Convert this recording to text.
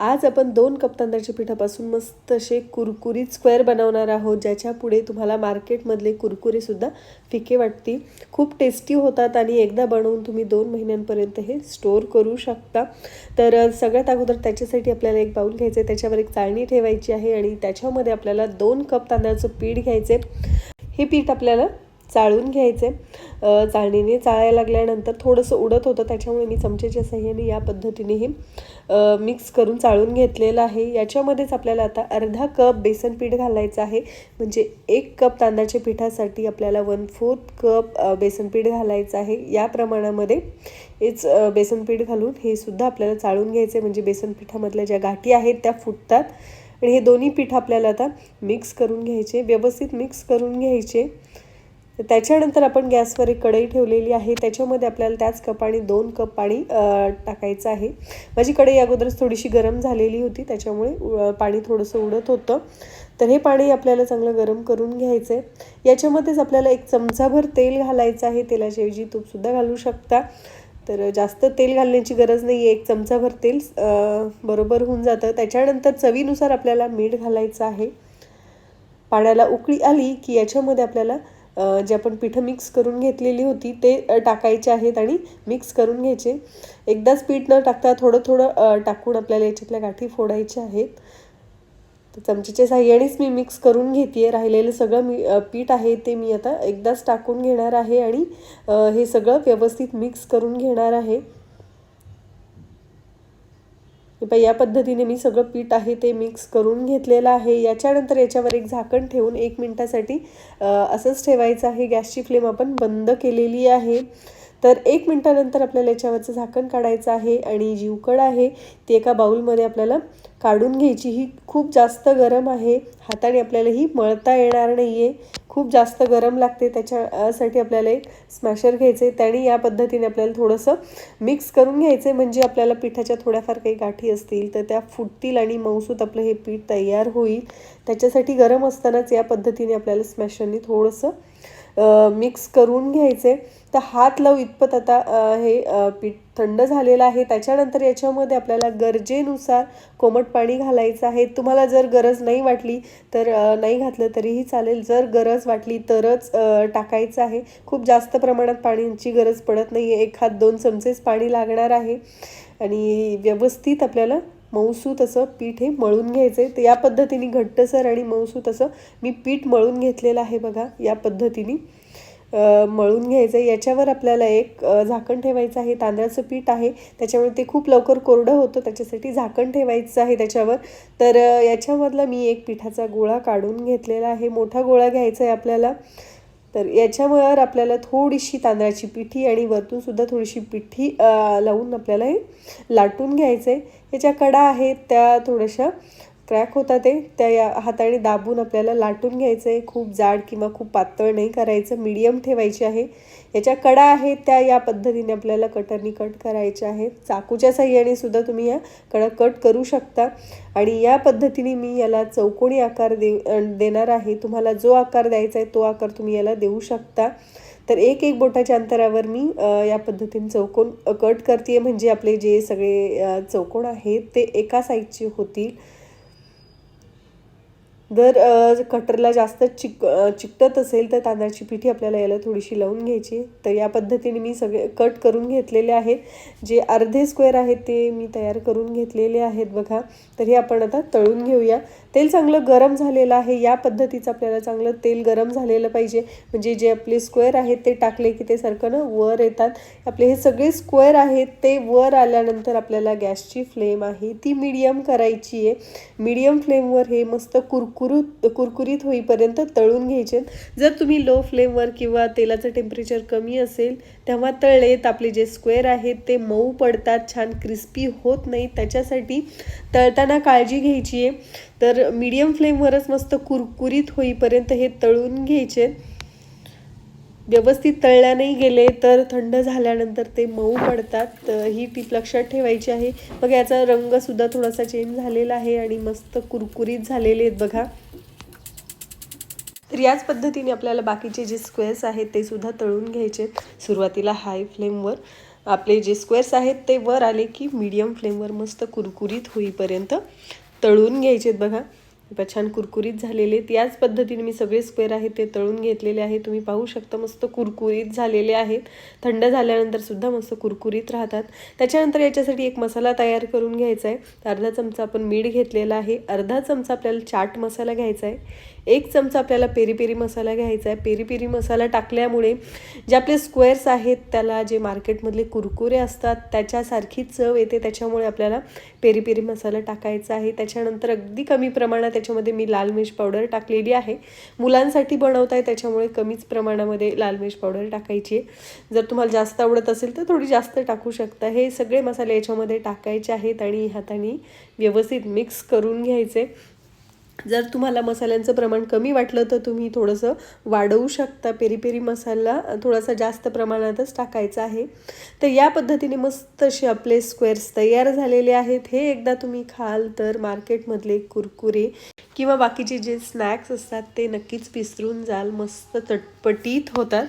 आज आपण दोन कप तांदळाच्या पिठापासून मस्त असे कुरकुरीत स्क्वेअर बनवणार आहोत ज्याच्या पुढे तुम्हाला मार्केटमधले कुरकुरेसुद्धा फिके वाटतील. खूप टेस्टी होतात आणि एकदा बनवून तुम्ही दोन महिन्यांपर्यंत हे स्टोअर करू शकता. तर सगळ्यात अगोदर त्याच्यासाठी आपल्याला एक बाऊल घ्यायचं आहे त्याच्यावर एक चाळणी ठेवायची आहे आणि त्याच्यामध्ये आपल्याला दोन कप तांदळाचं पीठ घ्यायचे हे पीठ आपल्याला चाळून घ्यायचे चाळणीने चाळायला लागल्यानंतर थोडंसं उडत होतं त्याच्यामुळे मी चमच्याच्या सहाय्याने या पद्धतीने हे मिक्स करून चाळून घेतलेलं आहे. याच्यामध्येच आपल्याला आता अर्धा कप बेसन पीठ घालायचं आहे. म्हणजे एक कप तांदळाच्या पिठासाठी आपल्याला वन फोर्थ कप बेसन पीठ घालायचं आहे. या प्रमाणामध्ये हेच बेसन पीठ घालून हे सुद्धा आपल्याला चाळून घ्यायचं म्हणजे बेसन पिठामधल्या ज्या गाठी आहेत त्या फुटतात. आणि हे दोन्ही पीठ आपल्याला आता मिक्स करून घ्यायचे. व्यवस्थित मिक्स करून घ्यायचे. तर त्याच्यानंतर आपण गॅसवर एक कढई ठेवलेली आहे. त्याच्यामध्ये आपल्याला त्याच कपाने दोन कप पाणी टाकायचं आहे. माझी कढई अगोदरच थोडीशी गरम झालेली होती त्याच्यामुळे पाणी थोडंसं उडत होतं. तर हे पाणी आपल्याला चांगलं गरम करून घ्यायचं आहे याच्यामध्येच आपल्याला एक चमचाभर तेल घालायचं आहे. तेलाच्याऐवजी तूपसुद्धा घालू शकता. तर जास्त तेल घालण्याची गरज नाही आहे एक चमचाभर तेल बरोबर होऊन जातं. त्याच्यानंतर चवीनुसार आपल्याला मीठ घालायचं आहे. पाण्याला उकळी आली की याच्यामध्ये आपल्याला जे आपण पिठं मिक्स करून घेतलेली होती ते टाकायचे आहेत आणि मिक्स करून घ्यायचे. एकदाच पीठ न टाकता थोडं थोडं टाकून आपल्याला याच्यातल्या गाठी फोडायच्या आहेत. तर चमचेच्या साह्यानेच मी मिक्स करून घेते राहिलेलं सगळं मी पीठ आहे ते मी आता एकदाच टाकून घेणार आहे आणि हे सगळं व्यवस्थित मिक्स करून घेणार आहे. हे या पद्धतीने मी सगळं पीठ आहे ते मिक्स करून घेतलेलं आहे. याच्यानंतर याच्यावर एक झाकण ठेवून एक मिनटासाठी असंच ठेवायचं आहे. गॅसची फ्लेम आपण बंद केलेली आहे. तर एक मिनटानंतर आपल्याला याच्यावरचं झाकण काढायचं आहे आणि जी उकड आहे ती एका बाऊलमध्ये आपल्याला काढून घ्यायची. ही खूप जास्त गरम आहे. हाताने आपल्याला ही मळता येणार नाही आहे खूप जास्त गरम लागते त्याच्यासाठी आपल्याला एक स्मॅशर घ्यायचे. त्याने या पद्धतीने आपल्याला थोडंसं मिक्स करून घ्यायचे. म्हणजे आपल्याला पिठाच्या थोड्याफार काही गाठी असतील तर त्या फुटतील आणि मऊसूत आपलं हे पीठ तयार होईल. त्याच्यासाठी गरम असतानाच या पद्धतीने आपल्याला स्मॅशरने थोडंसं मिक्स करून घ्यायचे. तर हात लावू इतपत आता हे पीठ थंड झालेलं आहे. त्याच्यानंतर याच्यामध्ये आपल्याला गरजेनुसार कोमट पाणी घालायचं आहे. तुम्हाला जर गरज नाही वाटली तर नाही घातलं तरीही चालेल. जर गरज वाटली तरच टाकायचं आहे. खूप जास्त प्रमाणात पाण्याची गरज पडत नाही आहे एक हात दोन चमचेच पाणी लागणार आहे. आणि व्यवस्थित आपल्याला मऊसू तसं पीठ हे मळून घ्यायचं आहे तर या पद्धतीने घट्टसर आणि मऊसू तसं मी पीठ मळून घेतलेलं आहे बघा या पद्धतीने. मळून घ्यायचं आहे याच्यावर आपल्याला एक झाकण ठेवायचं आहे. तांदळाचं पीठ आहे. त्याच्यामुळे ते खूप लवकर कोरडं होतं. त्याच्यासाठी झाकण ठेवायचं आहे त्याच्यावर. तर याच्यामधला मी एक पिठाचा गोळा काढून घेतलेला आहे. मोठा गोळा घ्यायचा आहे आपल्याला. तर याच्यावर आपल्याला थोडीशी तांदळाची पिठी आणि वरतून सुद्धा थोडीशी पिठी लावून आपल्याला हे लाटून घ्यायचं आहे याच्या कडा आहेत त्या थोड्याशा क्रॅक होतात ते त्या या हाताने दाबून आपल्याला लाटून घ्यायचं आहे खूप जाड किंवा खूप पातळ नाही करायचं मीडियम ठेवायची आहे. याच्या कडा आहेत त्या या पद्धतीने आपल्याला कटरनी कट करायच्या आहेत. चाकूच्या साह्याने सुद्धा तुम्ही या कडा कट करू शकता. आणि या पद्धतीने मी याला चौकोनी आकार दे देणार आहे. तुम्हाला जो आकार द्यायचा आहे तो आकार तुम्ही याला देऊ शकता. तर एक एक बोटाच्या अंतरावर मी या पद्धतीने चौकोन कट करते म्हणजे आपले जे सगळे चौकोन आहेत ते एका साईजचे होतील. जर कटरला जास्त चिक चिकटत असेल तर तांदळाची पिठी आपल्याला याला थोडीशी लावून घ्यायची. तर या पद्धतीने मी सगळे कट करून घेतलेले आहेत. जे अर्धे स्क्वेअर आहेत ते मी तयार करून घेतलेले आहेत बघा. तर हे आपण आता तळून घेऊया. तेल चांगलं गरम झालेलं आहे. या पद्धतीचं आपल्याला चांगलं तेल गरम झालेलं पाहिजे. म्हणजे जे आपले स्क्वेअर आहेत ते टाकले की ते सारखं ना वर येतात. आपले हे सगळे स्क्वेअर आहेत ते वर आल्यानंतर आपल्याला गॅसची फ्लेम आहे. ती मीडियम करायची आहे. मीडियम फ्लेमवर हे मस्त कुरुत कुरकुरीत होईपर्यंत तळून घ्यायचे. जर तुम्ही लो फ्लेमवर किंवा तेलाचं टेम्परेचर कमी असेल तेव्हा तळलेत आपले जे स्क्वेअर आहेत ते मऊ पडतात छान क्रिस्पी होत नाही. त्याच्यासाठी तळताना काळजी घ्यायची आहे. तर मीडियम फ्लेमवरच मस्त कुरकुरीत होईपर्यंत हे तळून घ्यायचे. व्यवस्थित तळल्या नाही गेले तर थंड झाल्यानंतर ते मऊ पडतात. तर ही टीप लक्षात ठेवायची आहे. मग याचा रंगसुद्धा थोडासा चेंज झालेला आहे आणि मस्त कुरकुरीत झालेले आहेत बघा. तर याच पद्धतीने आपल्याला बाकीचे जे स्क्वेअर्स आहेत ते सुद्धा तळून घ्यायचे. सुरुवातीला हाय फ्लेमवर आपले जे स्क्वेअर्स आहेत ते वर आले की मीडियम फ्लेमवर मस्त कुरकुरीत होईपर्यंत तळून घ्यायचे आहेत बघा. आता छान कुरकुरीत झालेले आहेत. याच पद्धतीने मी सगळे स्क्वेअर आहेत ते तळून घेतलेले आहे तुम्ही पाहू शकता मस्त कुरकुरीत झालेले आहेत. थंड झाल्यानंतर सुद्धा मस्त कुरकुरीत राहतात. त्याच्यानंतर याच्यासाठी एक मसाला तयार करून घ्यायचा आहे. अर्धा चमचा आपण मीठ घेतलेला आहे. अर्धा चमचा आपल्याला चाट मसाला घ्यायचा आहे. एक चमचा आपल्याला पेरी पेरी मसाला घ्यायचा आहे. पेरी पेरी मसाला टाकल्यामुळे जे आपले स्क्वेअर्स आहेत त्याला जे मार्केटमधले कुरकुरे असतात त्याच्यासारखी चव येते. त्याच्यामुळे आपल्याला पेरी पेरी मसाला टाकायचा आहे. त्याच्यानंतर अगदी कमी प्रमाणात त्याच्यामध्ये मी लाल मिर्च पावडर टाकलेली आहे. मुलांसाठी बनवत आहे त्याच्यामुळे कमीच प्रमाणामध्ये लाल मिर्च पावडर टाकायची आहे. जर तुम्हाला जास्त आवडत असेल तर थोडी जास्त टाकू शकता. हे सगळे मसाले याच्यामध्ये टाकायचे आहेत आणि हाताने व्यवस्थित मिक्स करून घ्यायचे. जर तुम्हाला मसाल्यांचं प्रमाण कमी वाटलं तर तुम्ही थोडंसं वाढवू शकता. पेरी पेरी मसाला थोडासा जास्त प्रमाणातच टाकायचा आहे. तर या पद्धतीने मस्त असे आपले स्क्वेअर्स तयार झालेले आहेत. हे एकदा तुम्ही खाल तर मार्केटमधले कुरकुरे किंवा बाकीचे जे स्नॅक्स असतात ते नक्कीच विसरून जाल. मस्त चटपटीत होतात.